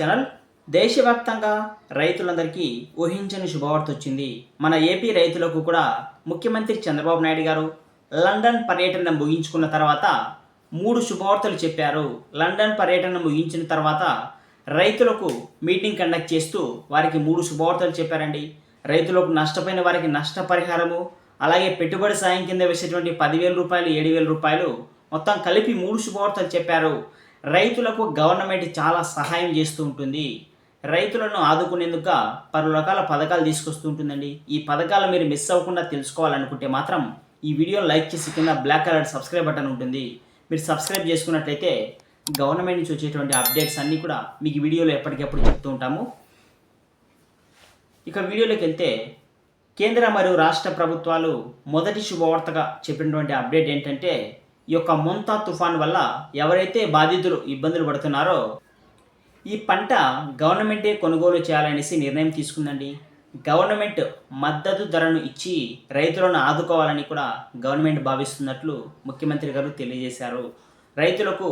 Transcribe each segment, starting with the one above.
Channel దేశవ్యాప్తంగా రైతులందరికీ ఊహించని శుభవార్త వచ్చింది. మన ఏపీ రైతులకు కూడా ముఖ్యమంత్రి చంద్రబాబు నాయుడు గారు లండన్ పర్యటన ముగించుకున్న తర్వాత మూడు శుభవార్తలు చెప్పారు. లండన్ పర్యటన ముగించిన తర్వాత రైతులకు మీటింగ్ కండక్ట్ చేస్తూ వారికి మూడు శుభవార్తలు చెప్పారండి. రైతులకు నష్టపోయిన వారికి నష్టపరిహారము అలాగే పెట్టుబడి సాయం కింద వేసేటువంటి పదివేల రూపాయలు ఏడు వేల రూపాయలు మొత్తం కలిపి మూడు శుభవార్తలు చెప్పారు. రైతులకు గవర్నమెంట్ చాలా సహాయం చేస్తూ ఉంటుంది. రైతులను ఆదుకునేందుకు పలు రకాల పథకాలు తీసుకొస్తూ ఉంటుందండి. ఈ పథకాలు మీరు మిస్ అవ్వకుండా తెలుసుకోవాలనుకుంటే మాత్రం ఈ వీడియో లైక్ చేసి కింద బ్లాక్ కలర్ సబ్స్క్రైబ్ బటన్ ఉంటుంది. మీరు సబ్స్క్రైబ్ చేసుకున్నట్లయితే గవర్నమెంట్ నుంచి వచ్చేటువంటి అప్డేట్స్ అన్నీ కూడా మీకు వీడియోలో ఎప్పటికప్పుడు చెప్తూ ఉంటాము. ఇక వీడియోలోకి వెళ్తే కేంద్ర మరియు రాష్ట్ర ప్రభుత్వాలు మొదటి శుభవార్తగా చెప్పినటువంటి అప్డేట్ ఏంటంటే ఈ యొక్క మొంతా తుఫాన్ వల్ల ఎవరైతే బాధితులు ఇబ్బందులు పడుతున్నారో ఈ పంట గవర్నమెంటే కొనుగోలు చేయాలనేసి నిర్ణయం తీసుకుందండి. గవర్నమెంట్ మద్దతు ధరను ఇచ్చి రైతులను ఆదుకోవాలని కూడా గవర్నమెంట్ భావిస్తున్నట్లు ముఖ్యమంత్రి గారు తెలియజేశారు. రైతులకు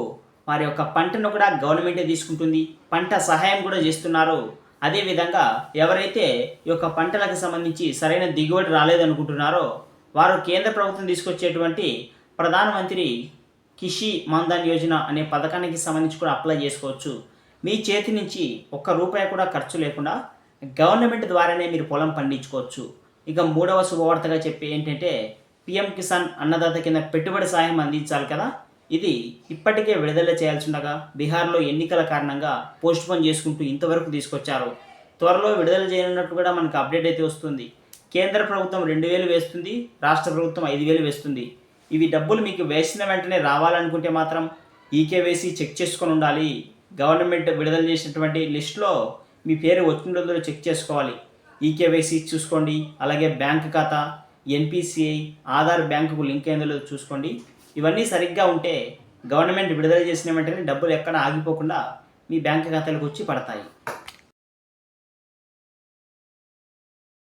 వారి యొక్క పంటను కూడా గవర్నమెంటే తీసుకుంటుంది. పంట సహాయం కూడా చేస్తున్నారు. అదేవిధంగా ఎవరైతే ఈ యొక్క పంటలకు సంబంధించి సరైన దిగుబడి రాలేదనుకుంటున్నారో వారు కేంద్ర ప్రభుత్వం తీసుకొచ్చేటువంటి ప్రధానమంత్రి కిషి మాన్ధన్ యోజన అనే పథకానికి సంబంధించి కూడా అప్లై చేసుకోవచ్చు. మీ చేతి నుంచి ఒక్క రూపాయి కూడా ఖర్చు లేకుండా గవర్నమెంట్ ద్వారానే మీరు పొలం పండించుకోవచ్చు. ఇక మూడవ శుభవార్తగా చెప్పి ఏంటంటే పిఎం కిసాన్ అన్నదాత కింద పెట్టుబడి సాయం అందించాలి కదా? ఇది ఇప్పటికే విడుదల చేయాల్సి ఉండగా బీహార్లో ఎన్నికల కారణంగా పోస్ట్ పోన్ చేసుకుంటూ ఇంతవరకు తీసుకొచ్చారు. త్వరలో విడుదల చేయనున్నట్టు కూడా మనకు అప్డేట్ అయితే వస్తుంది. కేంద్ర ప్రభుత్వం రెండు వేలు వేస్తుంది రాష్ట్ర ప్రభుత్వం ఐదు వేలు వేస్తుంది. ఇవి డబ్బులు మీకు వేసిన వెంటనే రావాలనుకుంటే మాత్రం ఈకేవేసి చెక్ చేసుకొని ఉండాలి. గవర్నమెంట్ విడుదల చేసినటువంటి లిస్ట్లో మీ పేరు వచ్చిన చెక్ చేసుకోవాలి. ఈకేవైసీ చూసుకోండి. అలాగే బ్యాంక్ ఖాతా ఎన్పిసిఐ ఆధార్ బ్యాంకుకు లింక్ అయిందో చూసుకోండి. ఇవన్నీ సరిగ్గా ఉంటే గవర్నమెంట్ విడుదల చేసిన వెంటనే డబ్బులు ఎక్కడ ఆగిపోకుండా మీ బ్యాంక్ ఖాతాలకు వచ్చి పడతాయి.